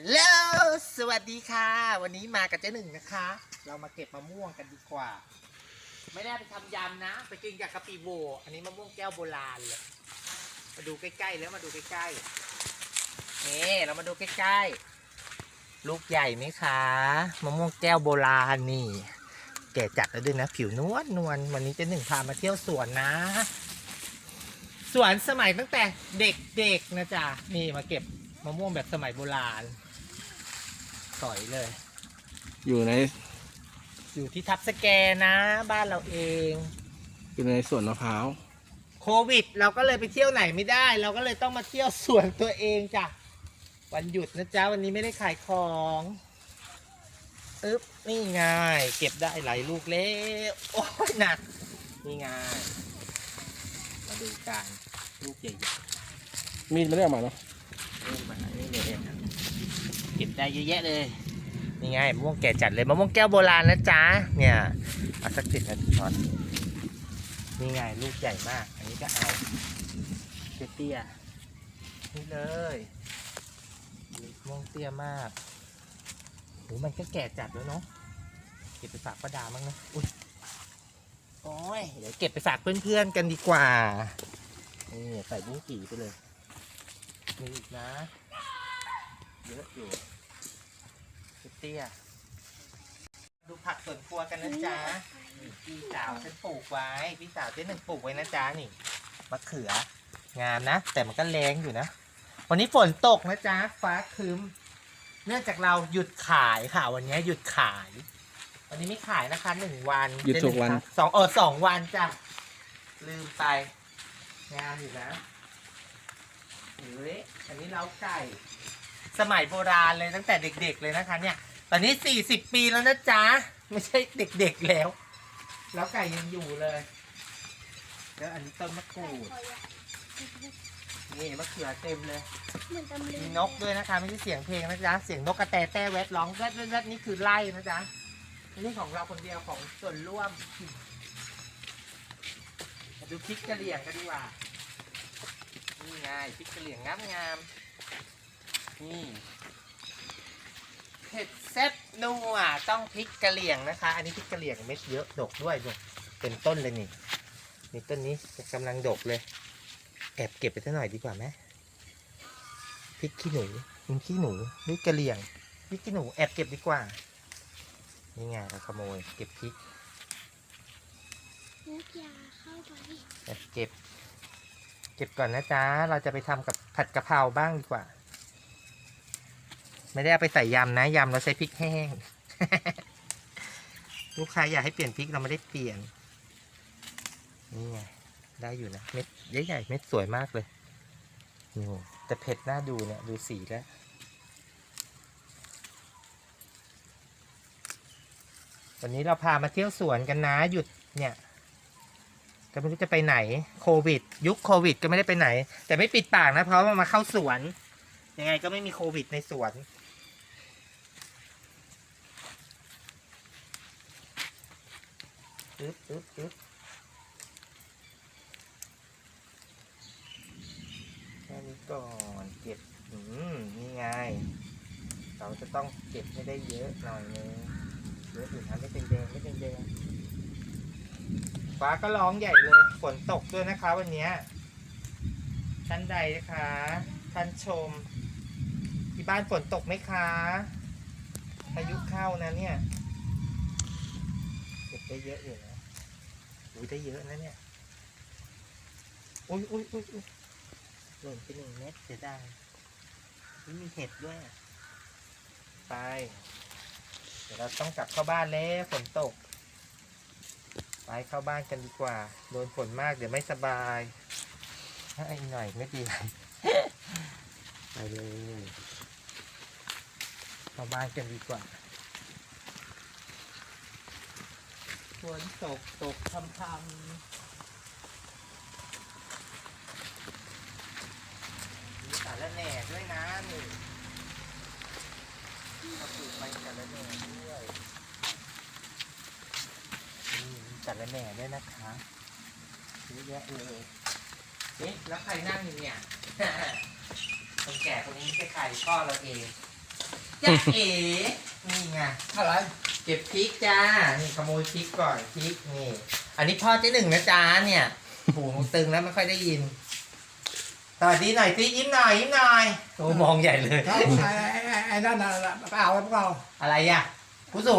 ฮัลโหลสวัสดีค่ะ วันนี้มากับเจ๊หนึ่งนะคะ เรามาเก็บมะม่วงกันดีกว่า ไม่ได้ไปทำยำนะ ไปกินกับกะปิโวอันนี้มะม่วงแก้วโบราณเลยมาดูใกล้ๆแล้วมาดูใกล้ๆนี่เรามาดูใกล้ๆ ลูกใหญ่ไหมคะมะม่วงแก้วโบราณนี่ แก่จัดแล้วด้วยนะ ผิวนวลนวลวันนี้เจ๊หนึ่งพามาเที่ยวสวนนะ สวนสมัยตั้งแต่เด็กๆนะจ๊ะนี่มาเก็บ มะม่วงแบบสมัยโบราณ สอยเลย อยู่ในอยู่ที่ทับสแกนะ บ้านเราเอง อยู่ในสวนมะพร้าวโควิด เราก็เลยไปเที่ยวไหนไม่ได้ เราก็เลยต้องมาเที่ยวสวนตัวเองจ้ะวันหยุดนะจ๊ะวันนี้ไม่ได้ขายของอึ๊บนี่ไงเก็บได้หลายลูกแล้วโอ้ยหนักนี่ไงมาดูกันลูกใหญ่ๆมีดไม่ได้เออกมาเนาะนี่มานี่ เลยเนี่ยเก็บได้เยอะแยะเลยนี่ไงมะม่วงแก่จัดเลยมะม่วงแก้วโบราณนะจ๊ะเนี่ยเอาสักสิบนาทีพอนี่ไงลูกใหญ่มาก อันนี้ก็เอาเตี้ยๆนี่เลยลูกม่วงเตี้ยมากโหมันก็แก่จัดแล้วเนาะเก็บไปฝากป้าดามั้งนะอุ้ยโอ้ยเดี๋ยวเก็บไปฝากเพื่อนๆกันดีกว่านี่ใส่บุ้งกี่ไปเลย มีอีกนะ เยอะอยู่เตี้ย ดูผักสวนครัวกันนะจ๊ะนี่พี่สาวฉันปลูกไว้ พี่สาวเจ๊หนึ่งปลูกไว้นะจ๊ะนี่มะเขือ งามนะ แต่มันก็แรงอยู่นะ วันนี้ฝนตกนะจ๊ะ ฟ้าครึ้ม เนื่องจากเราหยุดขายค่ะ วันนี้หยุดขาย วันนี้ไม่ขายนะคะหนึ่งวันหยุดทุกวันเจ๊หงครับสองเออสองวันจ้ะ ลืมไป งามอยู่นะ หรืออันนี้เล้าไก่ สมัยโบราณเลยตั้งแต่เด็ก ๆ เลยนะคะ เนี่ย ตอนนี้สี่สิบปีแล้วนะจ๊ะ ไม่ใช่เด็กๆแล้วแล้วไก่ยังอยู่เลย แล้วอันนี้ต้นมะกรูด นี่มะเขือเต็มเลยเหมือนตำลึงมีนกด้วยนะคะ ไม่ใช่เสียงเพลงนะจ๊ะ เสียงนกกระแตแต้แวดร้องแวดแวดแวดนี่คือไล่นะจ๊ะไม่ใช่ของเราคนเดียวของส่วนร่วมมาดูพริกกระเหลี่ยงกันดีกว่า นี่ไงพริกกระเหลี่ยงงามงามๆนี่เผ็ดแซ่บนัวต้องพริกกระเหลี่ยงนะคะ อันนี้พริกกระเหลี่ยงเม็ดเยอะดกด้วยดกเป็นต้นเลยนี่นี่ต้นนี้กำลังดกเลย แอบเก็บไปสักหน่อยดีกว่าไหมพริกขี้หนูมันขี้หนูนี่กระเหลี่ยงพริกขี้หนูแอบเก็บดีกว่านี่ไงเราขโมยเก็บพริกน้ำยาเข้าไปแอบเก็บ เก็บก่อนนะจ๊ะ เราจะไปทำกับผัดกะเพราบ้างดีกว่า ไม่ได้เอาไปใส่ยำนะยำเราใช้พริกแห้ง ลูกค้าอยากให้เปลี่ยนพริกเราไม่ได้เปลี่ยน นี่ไงได้อยู่นะเม็ดใหญ่ๆเม็ดสวยมากเลยนี่แต่เผ็ดน่าดูเนี่ยดูสีแล้ววันนี้เราพามาเที่ยวสวนกันนะหยุดเนี่ย ไม่รู้จะไปไหนโควิด ยุคโควิด ก็ไม่ได้ไปไหน แต่ไม่ปิดปากนะ เพราะว่ามาเข้าสวน ยังไงก็ไม่มีโควิดในสวน อึ๊บอึ๊บอึ๊บแค่นี้ก่อนเก็บอืมนี่ไง เราจะต้องเก็บให้ได้เยอะหน่อยนึงเยอะอยู่นไม่เป็นแดงไม่เป็นแดง ฟ้าก็ร้องใหญ่เลยฝนตกด้วยนะคะ วันนี้ท่านใดนะคะท่านชม ที่บ้านฝนตกไหมคะพายุเข้านะเนี่ยเก็บได้เยอะอยู่นะอุ้ยได้เยอะนะเนี่ยอุ้ยอุ้ยอุ้ยอุ้ยหล่นไปหนึ่งเม็ดเสียดายอุ๊ยมีเห็ดด้วยไปเดี๋ยวเราต้องกลับเข้าบ้านแล้วฝนตก ไปเข้าบ้านกันดีกว่า โดนฝนมากเดี๋ยวไม่สบายให้อีกหน่อยไม่ดีไรไปเลย เข้าบ้านกันดีกว่าฝนตกตกพำพำมีสารแหน่ด้วยนะนี่เอาปลูกไปสารแหน่ด้วย นี่มีสารแหน่ด้วยนะคะเยอะแยะเลยนี่แล้วใครนั่งอยู่เนี่ย คนแก่คนนี้ไม่ใช่ใครพ่อเราเองจ้าเอ๋นี่ไงอะไรเก็บพริกจ้า นี่ขโมยพริกก่อนพริกนี่ อันนี้พ่อเจ๊หนึ่งนะจ้าเนี่ยหูตึงแล้วไม่ค่อยได้ยินสวัสดีหน่อยสิยิ้มหน่อยยิ้มหน่อยโอ้มองใหญ่เลยเขาไอ้ไอ้ไอ้นั่นน่ะไปเอาไว้พวกเราอะไรอะผู้สูง